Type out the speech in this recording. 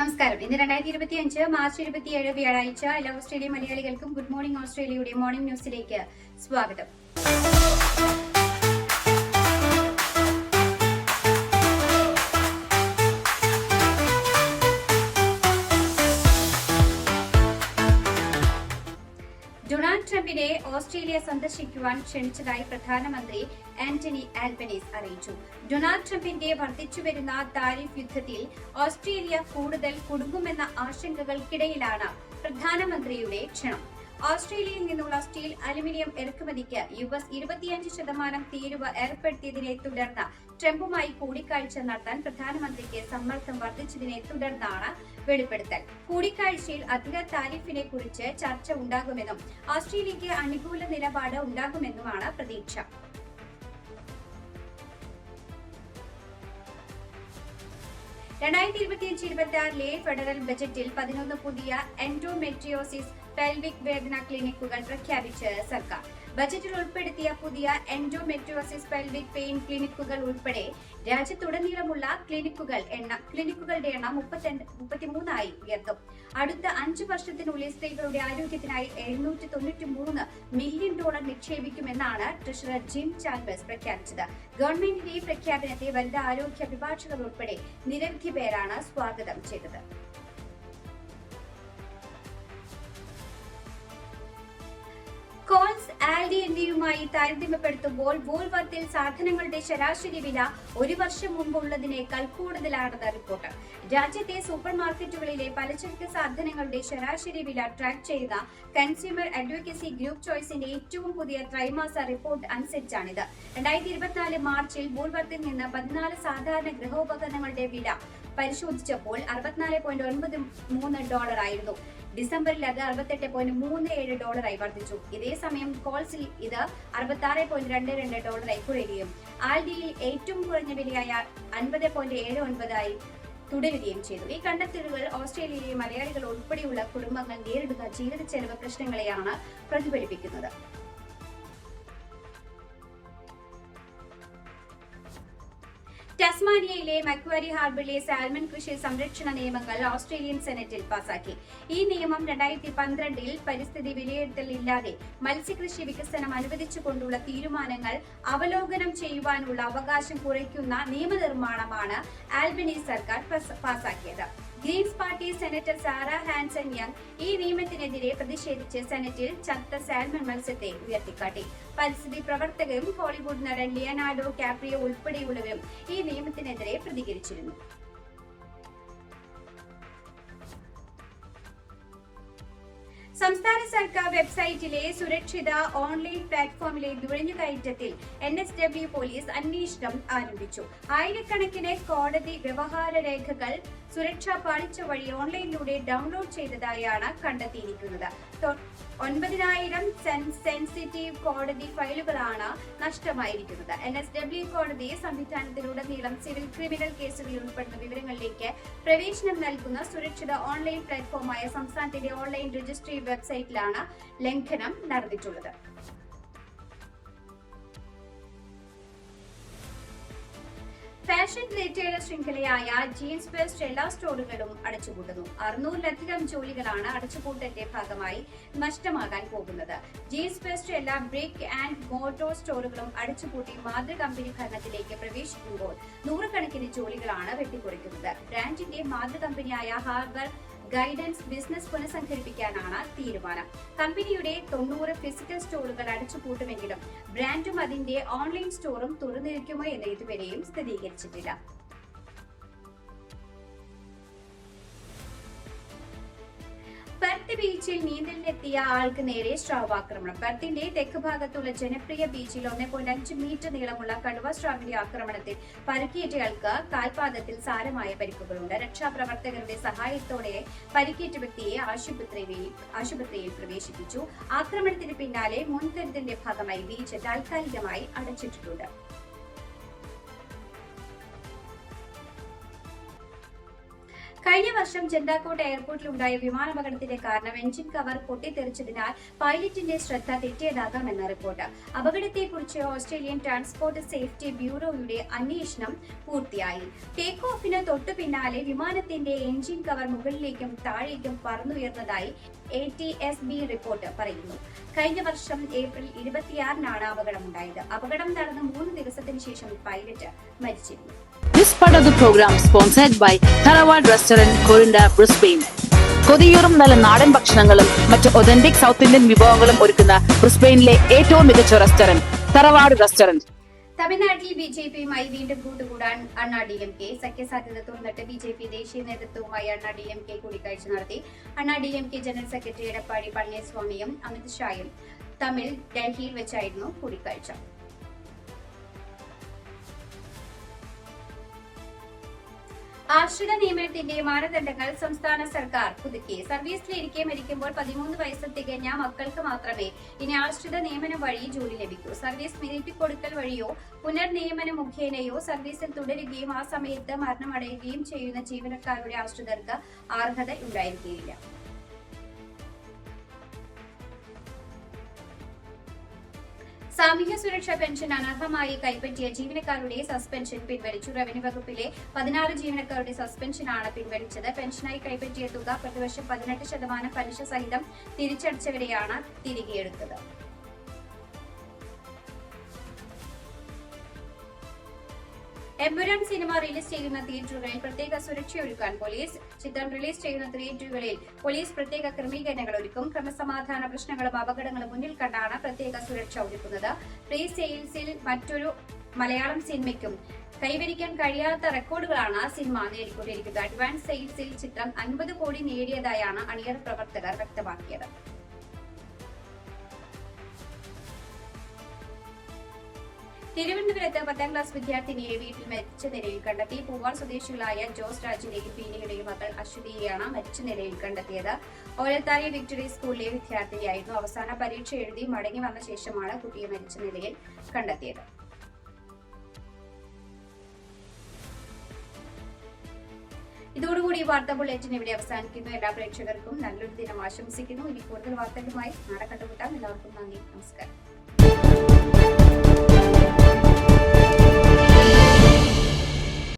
നമസ്കാരം. ഇന്ന് രണ്ടായിരത്തി ഇരുപത്തി അഞ്ച് മാർച്ച് ഇരുപത്തിയേഴ് വ്യാഴാഴ്ച എല്ലാ ഓസ്ട്രേലിയ മലയാളികൾക്കും ഗുഡ് മോർണിംഗ് ഓസ്ട്രേലിയയുടെ മോർണിംഗ് ന്യൂസിലേക്ക് സ്വാഗതം. ഓസ്ട്രേലിയ സന്ദർശിക്കുവാൻ ക്ഷണിച്ചതായി പ്രധാനമന്ത്രി ആന്റണി ആൽബനീസ് അറിയിച്ചു. ഡൊണാൾഡ് ട്രംപിന്റെ വർദ്ധിച്ചുവരുന്ന താരിഫ് യുദ്ധത്തിൽ ഓസ്ട്രേലിയ കൂടുതൽ കുടുങ്ങുമെന്ന ആശങ്കകൾക്കിടയിലാണ് പ്രധാനമന്ത്രിയുടെ ക്ഷണം. ഓസ്ട്രേലിയയിൽ നിന്നുള്ള സ്റ്റീൽ അലുമിനിയം ഇറക്കുമതിക്ക് യു എസ് ഇരുപത്തിയഞ്ച് ശതമാനം തീരുവ ഏർപ്പെടുത്തിയതിനെ തുടർന്ന് ട്രംപുമായി കൂടിക്കാഴ്ച നടത്താൻ പ്രധാനമന്ത്രിക്ക് സമ്മർദ്ദം വർദ്ധിച്ചതിനെ തുടർന്നാണ് വെളിപ്പെടുത്തൽ. കൂടിക്കാഴ്ചയിൽ അധിക താരിഫിനെ കുറിച്ച് ചർച്ച ഉണ്ടാകുമെന്നും ഓസ്ട്രേലിയയ്ക്ക് അനുകൂല നിലപാട് ഉണ്ടാകുമെന്നുമാണ് പ്രതീക്ഷ. രണ്ടായിരത്തി ഇരുപത്തിയഞ്ച് ഇരുപത്തി ആറിലെ ഫെഡറൽ ബജറ്റിൽ പതിനൊന്ന് പുതിയ എൻഡോമെട്രിയോസിസ് പെൽവിക് വേദന ക്ലിനിക്കുകൾ പ്രഖ്യാപിച്ച് സർക്കാർ. ബജറ്റിൽ ഉൾപ്പെടുത്തിയ പുതിയ എൻഡോമെട്രിയോസിസ് പെൽവിക് പെയിൻ ക്ലിനിക്കുകൾ ഉൾപ്പെടെ രാജ്യത്തുടനീളമുള്ള ക്ലിനിക്കുകൾ എണ്ണം ക്ലിനിക്കുകളുടെ എണ്ണം മുപ്പത്തിരണ്ട് മുപ്പത്തിമൂന്നായി ഉയർത്തും. അടുത്ത അഞ്ചു വർഷത്തിനുള്ളിൽ സ്ത്രീകളുടെ ആരോഗ്യത്തിനായി എഴുന്നൂറ്റി തൊണ്ണൂറ്റി മൂന്ന് മില്യൺ ഡോളർ നിക്ഷേപിക്കുമെന്നാണ് ട്രഷറർ ജിം ചാൽബേഴ്സ് പ്രഖ്യാപിച്ചത്. ഗവൺമെന്റിന്റെ ഈ പ്രഖ്യാപനത്തെ വനിതാ ആരോഗ്യ അഭിഭാഷകർ ഉൾപ്പെടെ നിരവധി പേരാണ് സ്വാഗതം ചെയ്തത്. എന്നിവയുമായി താരതമ്യപ്പെടുത്തുമ്പോൾ വോൾവർത്തിൽ സാധനങ്ങളുടെ ശരാശരി വില ഒരു വർഷം മുമ്പുള്ളതിനേക്കാൾ കൂടുതലാണെന്ന് റിപ്പോർട്ട്. രാജ്യത്തെ സൂപ്പർ മാർക്കറ്റുകളിലെ പലചരക്ക് സാധനങ്ങളുടെ ശരാശരി വില ട്രാക്ക് ചെയ്ത കൺസ്യൂമർ അഡ്വക്കസി ഗ്രൂപ്പ് ചോയ്സിന്റെ ഏറ്റവും പുതിയ ത്രൈമാസ റിപ്പോർട്ട് അനുസരിച്ചാണിത്. രണ്ടായിരത്തി ഇരുപത്തിനാല് മാർച്ചിൽ വോൾവർത്തിൽ നിന്ന് പതിനാല് സാധാരണ ഗൃഹോപകരണങ്ങളുടെ വില പരിശോധിച്ചപ്പോൾ അറുപത്തിനാല് പോയിന്റ് ഒൻപത് മൂന്ന് ഡോളർ ആയിരുന്നു ഡിസംബറിൽ അത് അറുപത്തെട്ട് പോയിന്റ് മൂന്ന് ഏഴ് ഡോളറായി വർദ്ധിച്ചു. ഇതേസമയം കോൾസിൽ ഇത് അറുപത്തി ആറ് പോയിന്റ് രണ്ട് രണ്ട് ഡോളറായി കുറയുകയും ആൽഡിയിൽ ഏറ്റവും കുറഞ്ഞ വിലയായ അൻപത് പോയിന്റ് ഏഴ് ഒൻപതായി തുടരുകയും ചെയ്തു. ഈ കണ്ടെത്തലുകൾ ഓസ്ട്രേലിയയിലെ മലയാളികൾ ഉൾപ്പെടെയുള്ള കുടുംബങ്ങൾ നേരിടുന്ന ജീവിത ചെലവ് പ്രശ്നങ്ങളെയാണ് പ്രതിഫലിപ്പിക്കുന്നത്. ടെസ്മാനിയയിലെ മക്വാരി ഹാർബറിലെ സാൽമൺ കൃഷി സംരക്ഷണ നിയമങ്ങൾ ഓസ്ട്രേലിയൻ സെനറ്റിൽ പാസാക്കി. ഈ നിയമം രണ്ടായിരത്തി പന്ത്രണ്ടിൽ പരിസ്ഥിതി വിലയിരുത്തലില്ലാതെ മത്സ്യകൃഷി വികസനം അനുവദിച്ചുകൊണ്ടുള്ള തീരുമാനങ്ങൾ അവലോകനം ചെയ്യുവാനുള്ള അവകാശം കുറയ്ക്കുന്ന നിയമനിർമ്മാണമാണ് ആൽബനി സർക്കാർ പാസാക്കിയത്. Greens party senator Sarah Hanson Young ഈ നിയമത്തിനെതിരെ പ്രതിഷേധിച്ച് സെനറ്റിൽ ചത്ത സാൽമൺ മത്സ്യത്തെ ഉയർത്തിക്കാട്ടി. പരിസ്ഥിതി പ്രവർത്തകരും ഹോളിവുഡ് നടൻ ലിയനാർഡോ കാപ്രിയോ ഉൾപ്പെടെയുള്ളവരും ഈ നിയമത്തിനെതിരെ പ്രതികരിച്ചിരുന്നു. സംസ്ഥാന സർക്കാർ വെബ്സൈറ്റിലെ സുരക്ഷിത ഓൺലൈൻ പ്ലാറ്റ്ഫോമിലെ നുഴഞ്ഞുകയറ്റത്തിൽ എൻ എസ് ഡബ്ല്യു പോലീസ് അന്വേഷണം ആരംഭിച്ചു. ആയിരക്കണക്കിന് കോടതി വ്യവഹാര രേഖകൾ സുരക്ഷാ പാലിച്ച വഴി ഓൺലൈനിലൂടെ ഡൗൺലോഡ് ചെയ്തതായാണ് കണ്ടെത്തിയിരിക്കുന്നത്. ഒൻപതിനായിരം സെൻ- സെൻസിറ്റീവ് കോടതി ഫയലുകളാണ് നഷ്ടമായിരിക്കുന്നത്. എൻ എസ് ഡബ്ല്യു കോടതി സംവിധാനത്തിലുടനീളം സിവിൽ ക്രിമിനൽ കേസുകളിൽ ഉൾപ്പെടുന്ന വിവരങ്ങളിലേക്ക് പ്രവേശനം നൽകുന്ന സുരക്ഷിത ഓൺലൈൻ പ്ലാറ്റ്ഫോമായ സംസ്ഥാനത്തിന്റെ ഓൺലൈൻ രജിസ്ട്രി വെബ്സൈറ്റിലാണ് ലംഘനം നടന്നിട്ടുള്ളത്. ഫാഷൻ റീറ്റെയിലർ ശൃംഖലയായ ജീൻസ് ബെസ്റ്റ് എല്ലാ സ്റ്റോറുകളും അടച്ചുപൂട്ടുന്നു. അറുന്നൂറിലധികം ജോലികളാണ് അടച്ചുപൂട്ടലിന്റെ ഭാഗമായി നഷ്ടമാകാൻ പോകുന്നത്. ജീൻസ് ബെസ്റ്റ് എല്ലാ ബ്രിക്ക് ആൻഡ് മോട്ടോർ സ്റ്റോറുകളും അടച്ചുപൂട്ടി മാതൃ കമ്പനി ഭരണത്തിലേക്ക് പ്രവേശിക്കുമ്പോൾ നൂറുകണക്കിന് ജോലികളാണ് വെട്ടിക്കുറയ്ക്കുന്നത്. ബ്രാൻഡിന്റെ മാതൃ കമ്പനിയായ ഹാർബർ ഗൈഡൻസ് ബിസിനസ് പുനഃസംഘടിപ്പിക്കാനാണ് തീരുമാനം. കമ്പനിയുടെ തൊണ്ണൂറ് ഫിസിക്കൽ സ്റ്റോറുകൾ അടച്ചുപൂട്ടുമെങ്കിലും ബ്രാൻഡും അതിന്റെ ഓൺലൈൻ സ്റ്റോറും തുറന്നിരിക്കുമോ എന്ന് ഇതുവരെയും സ്ഥിരീകരിച്ചിട്ടില്ല. പെർത്ത് ബീച്ചിൽ നീന്തലിനെത്തിയ ആൾക്ക് നേരെ സ്രാവാക്രമണം. പെർത്തിന്റെ തെക്ക് ഭാഗത്തുള്ള ജനപ്രിയ ബീച്ചിൽ ഒന്നേ പോയിന്റ് അഞ്ച് മീറ്റർ നീളമുള്ള കടുവ സ്രാവിന്റെ ആക്രമണത്തിൽ പരിക്കേറ്റയാൾക്ക് കാൽപാദത്തിൽ സാരമായ പരിക്കുകളുണ്ട്. രക്ഷാപ്രവർത്തകരുടെ സഹായത്തോടെ പരിക്കേറ്റ വ്യക്തിയെ ആശുപത്രിയിൽ ആശുപത്രിയിൽ പ്രവേശിപ്പിച്ചു. ആക്രമണത്തിന് പിന്നാലെ മുൻകരുതലിന്റെ ഭാഗമായി ബീച്ച് താൽക്കാലികമായി അടച്ചിട്ടിട്ടുണ്ട്. കഴിഞ്ഞ വർഷം ചെന്താക്കോട്ട് എയർപോർട്ടിലുണ്ടായ വിമാനാപകടത്തിന്റെ കാരണം എഞ്ചിൻ കവർ പൊട്ടിത്തെറിച്ചതിനാൽ പൈലറ്റിന്റെ ശ്രദ്ധ തെറ്റിയതാകാമെന്ന റിപ്പോർട്ട്. അപകടത്തെക്കുറിച്ച് ഓസ്ട്രേലിയൻ ട്രാൻസ്പോർട്ട് സേഫ്റ്റി ബ്യൂറോയുടെ അന്വേഷണം പൂർത്തിയായി. ടേക്ക് ഓഫിന് തൊട്ടു പിന്നാലെ വിമാനത്തിന്റെ എഞ്ചിൻ കവർ മുകളിലേക്കും താഴേക്കും പറന്നുയർന്നതായി A T S B report പറയുന്നു. കഴിഞ്ഞ വർഷം ഏപ്രിൽ ഇരുപത്തിയാറിനാണ് അപകടമുണ്ടായത്. അപകടം നടന്ന് മൂന്ന് ദിവസത്തിന് ശേഷം പൈലറ്റ് മരിച്ചിരുന്നു. This part of the program sponsored by Tharawad Restaurant, Corinda, Brisbane. കൊതിയൂറും നല്ല നാടൻ ഭക്ഷണങ്ങളും മറ്റ് ഒതന്റിക് സൗത്ത് ഇന്ത്യൻ വിഭവങ്ങളും ഒരുക്കുന്ന ബ്രിസ്ബെയിനിലെ ഏറ്റവും മികച്ച റെസ്റ്റോറന്റ് തറവാട് റെസ്റ്റോറന്റ് തമിഴ്നാട്ടിൽ ബി ജെ പിയുമായി വീണ്ടും കൂട്ടുകൂടാൻ അണ്ണാ ഡി എം കെ. സഖ്യസാധ്യത തുറന്നിട്ട് ബി ജെ പി ദേശീയ നേതൃത്വവുമായി അണ്ണാ ഡി എം കെ കൂടിക്കാഴ്ച നടത്തി. Anna D M K general secretary Edappadi പളനിസ്വാമിയും അമിത്ഷായും തമിഴ് ഡൽഹിയിൽ വെച്ചായിരുന്നു കൂടിക്കാഴ്ച. ആശ്രിത നിയമനത്തിന്റെ മാനദണ്ഡങ്ങൾ സംസ്ഥാന സർക്കാർ പുതുക്കി. സർവീസിലിരിക്കെ മരിക്കുമ്പോൾ പതിമൂന്ന് വയസ്സ് തികഞ്ഞ മക്കൾക്ക് മാത്രമേ ഇനി ആശ്രിത നിയമനം വഴി ജോലി ലഭിക്കൂ. സർവീസ് നീട്ടിക്കൊടുക്കൽ വഴിയോ പുനർനിയമന മുഖേനയോ സർവീസിൽ തുടരുകയും ആ സമയത്ത് മരണമടയുകയും ചെയ്യുന്ന ജീവനക്കാരുടെ ആശ്രിതർക്ക് അർഹത ഉണ്ടായിരിക്കുകയില്ല. സാമൂഹ്യ സുരക്ഷാ പെൻഷൻ അനർഹമായി കൈപ്പറ്റിയ ജീവനക്കാരുടെ സസ്പെൻഷൻ പിൻവലിച്ചു. റവന്യൂ വകുപ്പിലെ പതിനാറ് ജീവനക്കാരുടെ സസ്പെൻഷനാണ് പിൻവലിച്ചത്. പെൻഷനായി കൈപ്പറ്റിയ തുക പ്രതിവർഷം പതിനെട്ട് ശതമാനം പലിശ സഹിതം തിരിച്ചടച്ചവരെയാണ് തിരികെ എമ്പുരാൻ സിനിമ റിലീസ് ചെയ്യുന്ന തിയേറ്ററുകളിൽ പ്രത്യേക സുരക്ഷയൊരുക്കാൻ പോലീസ് ചിത്രം റിലീസ് ചെയ്യുന്ന തിയേറ്ററുകളിൽ പോലീസ് പ്രത്യേക ക്രമീകരണങ്ങൾ ഒരുക്കും. ക്രമസമാധാന പ്രശ്നങ്ങളും അപകടങ്ങളും മുന്നിൽ കണ്ടാണ് പ്രത്യേക സുരക്ഷ ഒരുക്കുന്നത്. പ്രീ സെയിൽസിൽ മറ്റൊരു മലയാളം സിനിമയ്ക്കും കൈവരിക്കാൻ കഴിയാത്ത റെക്കോർഡുകളാണ് സിനിമ നേടിക്കൊണ്ടിരിക്കുന്നത്. അഡ്വാൻസ് സെയിൽസിൽ ചിത്രം അൻപത് കോടി നേടിയതായാണ് അണിയർ പ്രവർത്തകർ വ്യക്തമാക്കിയത്. തിരുവനന്തപുരത്ത് പത്താം ക്ലാസ് വിദ്യാർത്ഥിനിയെ വീട്ടിൽ മരിച്ച നിലയിൽ കണ്ടെത്തി. പൂവാർ സ്വദേശികളായ ജോസ് രാജിന്റെയും പീനിയുടെയും മകൾ അശ്വതിയെയാണ് മരിച്ച നിലയിൽ കണ്ടെത്തിയത്. ഓലത്താരി വിക്ടറി സ്കൂളിലെ വിദ്യാർത്ഥിയായിരുന്നു അവസാന പരീക്ഷ എഴുതി മടങ്ങി വന്ന ശേഷമാണ് കുട്ടിയെ മരിച്ച നിലയിൽ കണ്ടെത്തിയത്. ഇതോടുകൂടി വാർത്താ ബുള്ളറ്റിൻ ഇവിടെ അവസാനിക്കുന്നു. എല്ലാ പ്രേക്ഷകർക്കും നല്ലൊരു ദിനം ആശംസിക്കുന്നു. ഇനി കൂടുതൽ വാർത്തകളുമായി നാളെ കണ്ടുമുട്ടാം. എല്ലാവർക്കും നന്ദി. നമസ്കാരം.